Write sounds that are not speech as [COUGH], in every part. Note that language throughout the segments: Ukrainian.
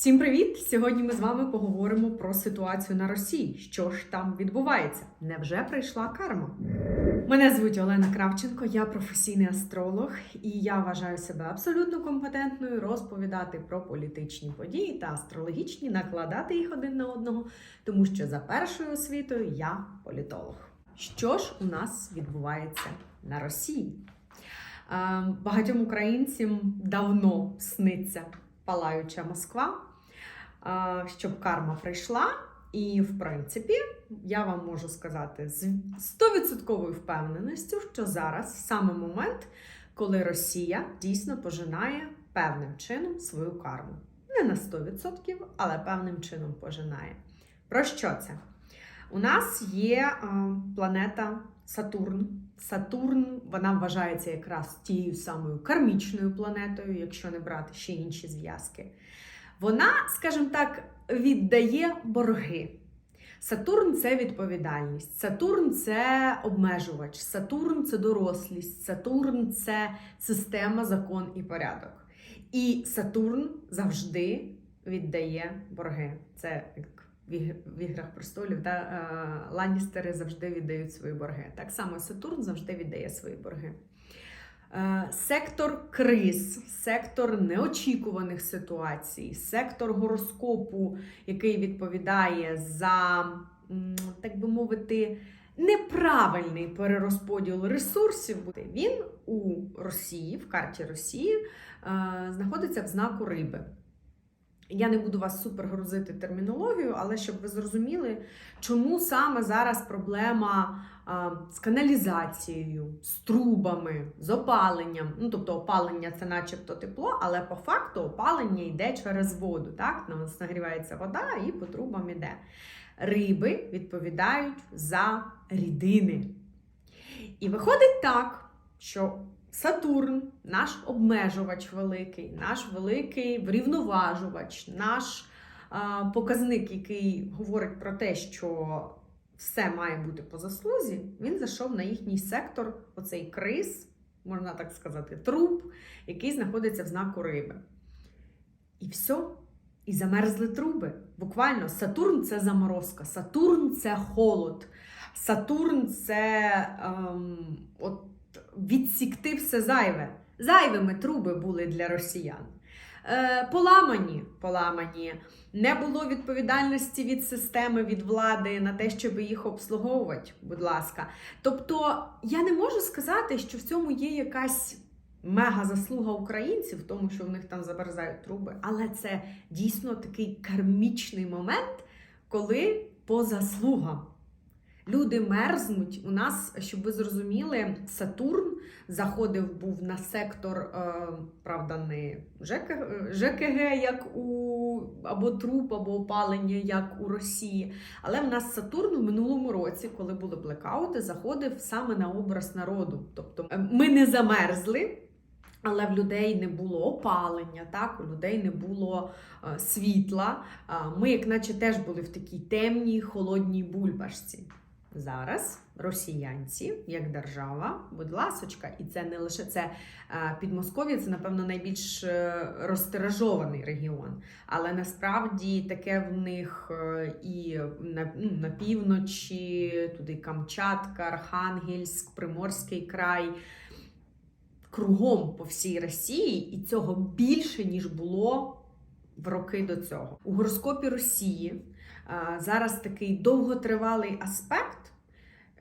Всім привіт! Сьогодні ми з вами поговоримо про ситуацію на Росії. Що ж там відбувається? Невже прийшла карма? Мене звуть Олена Кравченко, я професійний астролог, і я вважаю себе абсолютно компетентною розповідати про політичні події та астрологічні, накладати їх один на одного, тому що за першою освітою я політолог. Що ж у нас відбувається на Росії? Е, Багатьом українцям давно сниться палаюча Москва, щоб карма прийшла. І, в принципі, я вам можу сказати з 100% впевненістю, що зараз саме момент, коли Росія дійсно пожинає певним чином свою карму. Не на 100%, але певним чином пожинає. Про що це? У нас є планета Сатурн. Сатурн вона вважається якраз тією самою кармічною планетою, якщо не брати ще інші зв'язки. Вона, скажімо так, віддає борги. Сатурн це відповідальність, Сатурн це обмежувач, Сатурн це дорослість, Сатурн це система, закон і порядок. І Сатурн завжди віддає борги. Це як в іграх престолів, та е, Ланністери завжди віддають свої борги. Так само Сатурн завжди віддає свої борги. Е, Сектор криз, сектор неочікуваних ситуацій, сектор гороскопу, який відповідає за, так би мовити, неправильний перерозподіл ресурсів. Він у Росії, в карті Росії, е, знаходиться в знаку риби. Я не буду вас супер грузити термінологію, але щоб ви зрозуміли, чому саме зараз проблема з каналізацією, з трубами, з опаленням. Ну, тобто опалення це начебто тепло, але по факту опалення йде через воду. Так? На нас нагрівається вода і по трубам іде. Риби відповідають за рідини. І виходить так, що Сатурн, наш обмежувач великий, наш великий врівноважувач, наш а, показник, який говорить про те, що все має бути по заслузі, він зайшов на їхній сектор, оцей криз, можна так сказати, труб, який знаходиться в знаку риби. І все. І замерзли труби. Буквально Сатурн це заморозка, Сатурн це холод, Сатурн це ем, от, відсікти все зайве. Зайвими труби були для росіян. Е, поламані, поламані. Не було відповідальності від системи, від влади на те, щоб їх обслуговувати, будь ласка. Тобто, я не можу сказати, що в цьому є якась мега заслуга українців, в тому, що в них там замерзають труби, але це дійсно такий кармічний момент, коли по заслугам. Люди мерзнуть. У нас, щоб ви зрозуміли, Сатурн заходив був на сектор, е, правда, не ЖКГ, як у або труп, або опалення, як у Росії. Але в нас Сатурн в минулому році, коли були блекаути, заходив саме на образ народу. Тобто е, ми не замерзли. Але в людей не було опалення, так, у людей не було е, світла. А Ми, як наче, теж були в такій темній, холодній бульбашці. Зараз росіянці, як держава, будь ласочка, і це не лише це е, Підмосков'я, це, напевно, найбільш е, розтиражований регіон. Але насправді таке в них е, і на, ну, на півночі, туди Камчатка, Архангельськ, Приморський край. Кругом по всій Росії, і цього більше, ніж було в роки до цього. У гороскопі Росії зараз такий довготривалий аспект,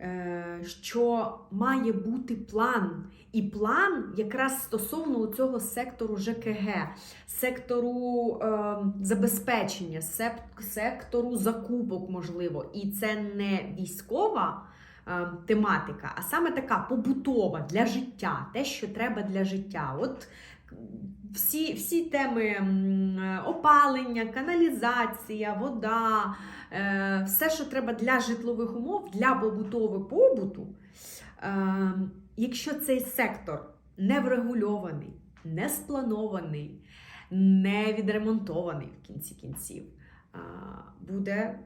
е, що має бути план. І план якраз стосовно цього сектору ЖКГ, сектору е, забезпечення, сектору закупок, можливо. І це не військова е, тематика, а саме така побутова для життя, те, що треба для життя. От всі, всі теми опалення, каналізація, вода, е, все, що треба для житлових умов, для побутового побуту. Е, якщо цей сектор не врегульований, не спланований, не відремонтований в кінці кінців, е, буде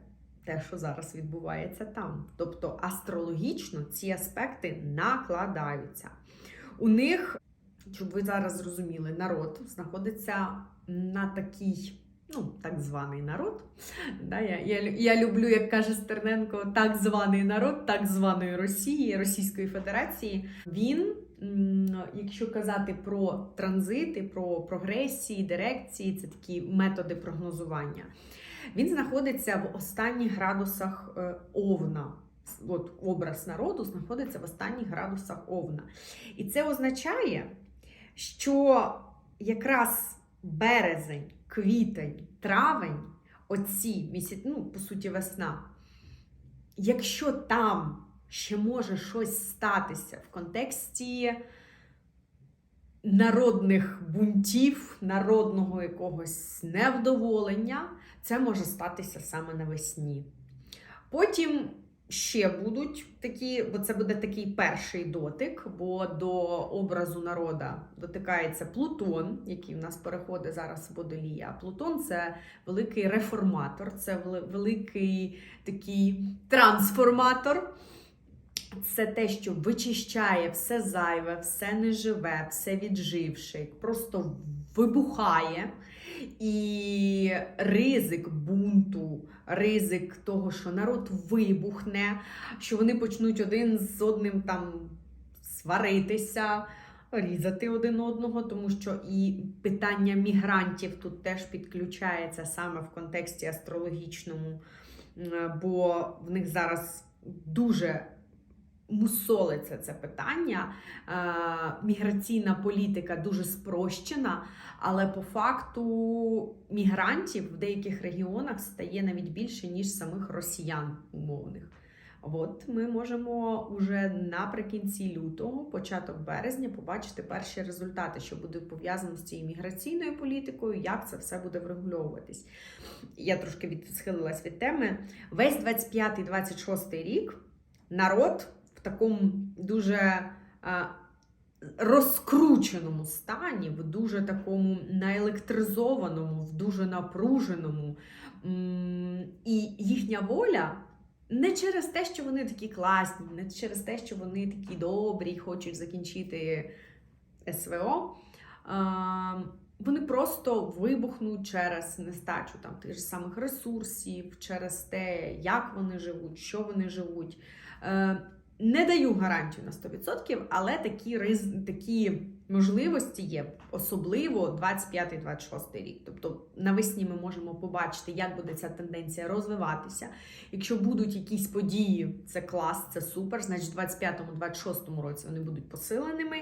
те, що зараз відбувається там. Тобто астрологічно ці аспекти накладаються. У них, щоб ви зараз зрозуміли, народ знаходиться на такій ну, так званий народ. Да, я, я, я люблю, як каже Стерненко, так званий народ, так званої Росії, Російської Федерації. Він, якщо казати про транзити, про прогресії, дирекції, це такі методи прогнозування. Він знаходиться в останніх градусах е, овна. От образ народу знаходиться в останніх градусах овна. І це означає, що якраз березень, квітень, травень, оці місяці, ну, по суті, весна, якщо там ще може щось статися в контексті народних бунтів, народного якогось невдоволення, це може статися саме навесні. Потім ще будуть такі, бо це буде такий перший дотик, бо до образу народа дотикається Плутон, який в нас переходить зараз в Водолія. Плутон це великий реформатор, це великий такий трансформатор. Це те, що вичищає все зайве, все неживе, все відживше, просто вибухає. І ризик бунту, ризик того, що народ вибухне, що вони почнуть один з одним там сваритися, різати один одного, тому що і питання мігрантів тут теж підключається саме в контексті астрологічному, бо в них зараз дуже мусолиться це питання. Е, Міграційна політика дуже спрощена, але по факту мігрантів в деяких регіонах стає навіть більше, ніж самих росіян умовних. От ми можемо уже наприкінці лютого, початок березня, побачити перші результати, що буде пов'язано з цією міграційною політикою, як це все буде врегульовуватись. Я трошки відсхилилась від теми. Весь 25-26 рік народ такому дуже е, розкрученому стані, в дуже такому наелектризованому, в дуже напруженому. І їхня воля не через те, що вони такі класні, не через те, що вони такі добрі і хочуть закінчити СВО. е, Вони просто вибухнуть через нестачу там тих же самих ресурсів, через те, як вони живуть, що вони живуть. Не даю гарантію на 100%, але такі, риз- такі можливості є, особливо 25-26 рік. Тобто навесні ми можемо побачити, як буде ця тенденція розвиватися. Якщо будуть якісь події, це клас, це супер. Значить, в 25-26 році вони будуть посиленими.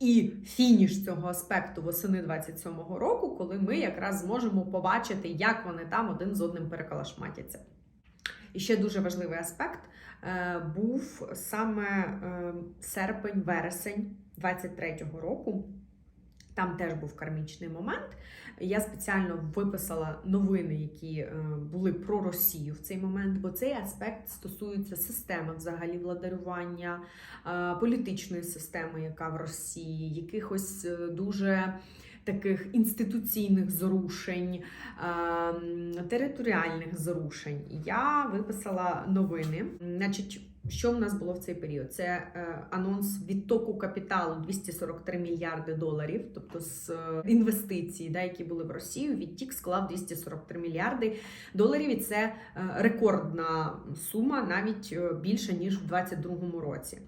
І фініш цього аспекту восени 27-го року, коли ми якраз зможемо побачити, як вони там один з одним перекалашматяться. І ще дуже важливий аспект був саме е, серпень-вересень 23-го року. Там теж був кармічний момент. Я спеціально виписала новини, які е, були про Росію в цей момент, бо цей аспект стосується системи взагалі владарювання, е, політичної системи, яка в Росії, якихось е, дуже таких інституційних зрушень, е, територіальних зрушень. Я виписала новини. Значить, що в нас було в цей період? Це е, анонс відтоку капіталу 243 мільярди доларів, тобто з е, інвестицій, да, які були в Росію, відтік склав 243 мільярди доларів. І це е, рекордна сума, навіть більше ніж в 2022 році.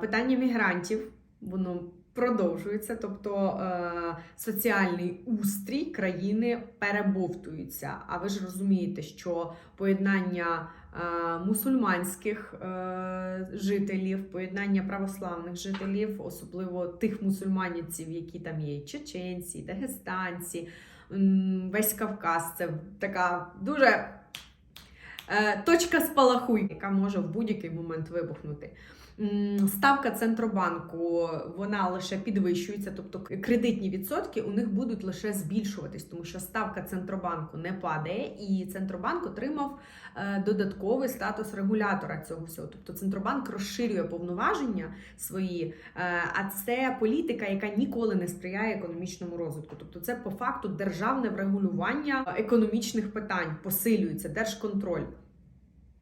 Питання мігрантів воно продовжується, тобто е, соціальний устрій країни перебовтується. А ви ж розумієте, що поєднання е, мусульманських е, жителів, поєднання православних жителів, особливо тих мусульманівців, які там є, чеченці, і дагестанці, весь Кавказ, це така дуже точка спалаху, яка може в будь-який момент вибухнути. Ставка центробанку вона лише підвищується, тобто кредитні відсотки у них будуть лише збільшуватись, тому що ставка центробанку не падає, і центробанк отримав е, додатковий статус регулятора цього всього. Тобто центробанк розширює повноваження свої, е, а це політика, яка ніколи не сприяє економічному розвитку. Тобто, це по факту державне врегулювання економічних питань, посилюється держконтроль.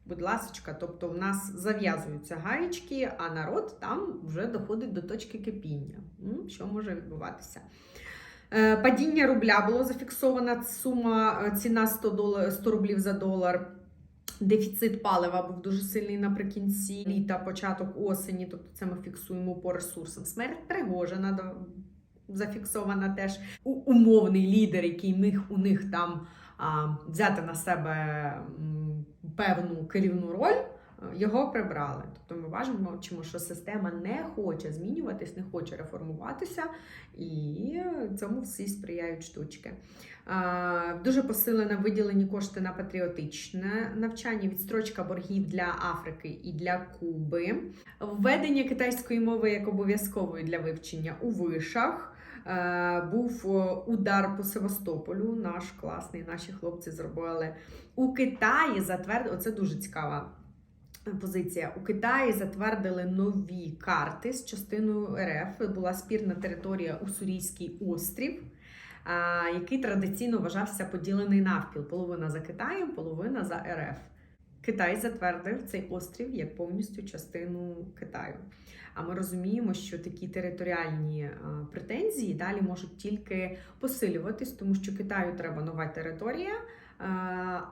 Будь ласочка, тобто в нас зав'язуються гаєчки, а народ там вже доходить до точки кипіння. Що може відбуватися? Е, Падіння рубля було зафіксована сума, е, ціна 100, долар, 100 рублів за долар. Дефіцит палива був дуже сильний наприкінці літа, початок осені, тобто це ми фіксуємо по ресурсам. Смерть Пригожина зафіксована теж. Умовний лідер, який у них там взяти на себе певну керівну роль. е, Його прибрали. Тобто ми бачимо, що система не хоче змінюватись, не хоче реформуватися, і цьому всі сприяють штучки. Дуже посилене виділені кошти на патріотичне навчання, відстрочка боргів для Африки і для Куби, введення китайської мови як обов'язкової для вивчення у вишах. Е, Був е, удар по Севастополю. Наш класний, наші хлопці зробили у Китаї. Затвердили оце дуже цікава позиція. У Китаї затвердили нові карти з частиною РФ. Була спірна територія Уссурійський острів, який традиційно вважався поділений навпіл: половина за Китаєм, половина за РФ. Китай затвердив цей острів як повністю частину Китаю. А ми розуміємо, що такі територіальні е, претензії далі можуть тільки посилюватись, тому що Китаю треба нова територія, е,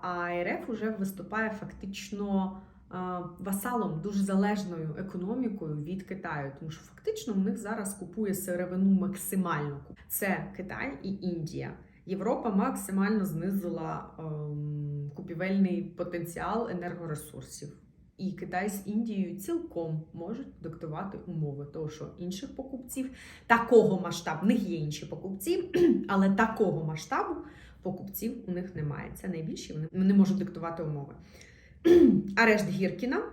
а РФ вже виступає фактично е, васалом дуже залежною економікою від Китаю, тому що фактично у них зараз купує сировину максимально. Це Китай і Індія. Європа максимально знизила ем, купівельний потенціал енергоресурсів. І Китай з Індією цілком можуть диктувати умови, того що інших покупців такого масштабу, в них є інші покупці, [CLEARS THROAT] але такого масштабу покупців у них немає. Це найбільші, вони не можуть диктувати умови. [CLEARS THROAT] Арешт Гіркіна,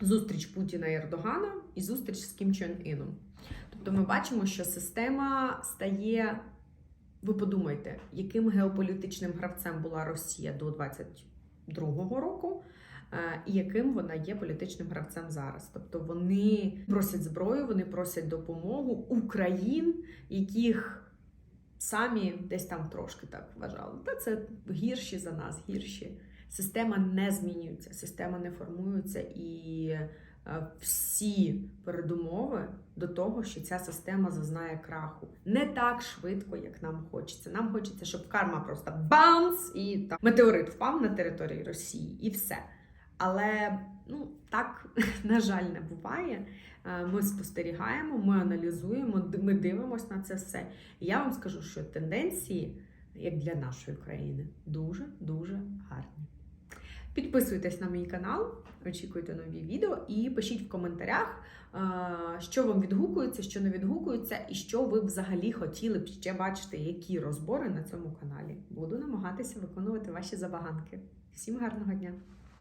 зустріч Путіна і Ердогана і зустріч з Кім Чен Іном. Тобто ми бачимо, що система стає. Ви подумайте, яким геополітичним гравцем була Росія до 22-го року, е, і яким вона є політичним гравцем зараз. Тобто вони просять зброю, вони просять допомогу Україн, яких самі десь там трошки так вважали. Та це гірші за нас, гірші. Система не змінюється, система не формується і всі передумови до того, що ця система зазнає краху. Не так швидко, як нам хочеться. Нам хочеться, щоб карма просто баунс і там метеорит впав на території Росії, і все. Але ну так, [LAUGHS] на жаль, не буває. Е, Ми спостерігаємо, ми аналізуємо, ми дивимося на це все. Я вам скажу, що тенденції, як для нашої країни, дуже дуже гарні. Підписуйтесь на мій канал, очікуйте нові відео і пишіть в коментарях, е, що вам відгукується, що не відгукується, і що ви взагалі хотіли б ще бачити, які розбори на цьому каналі. Буду намагатися виконувати ваші забаганки. Всім гарного дня!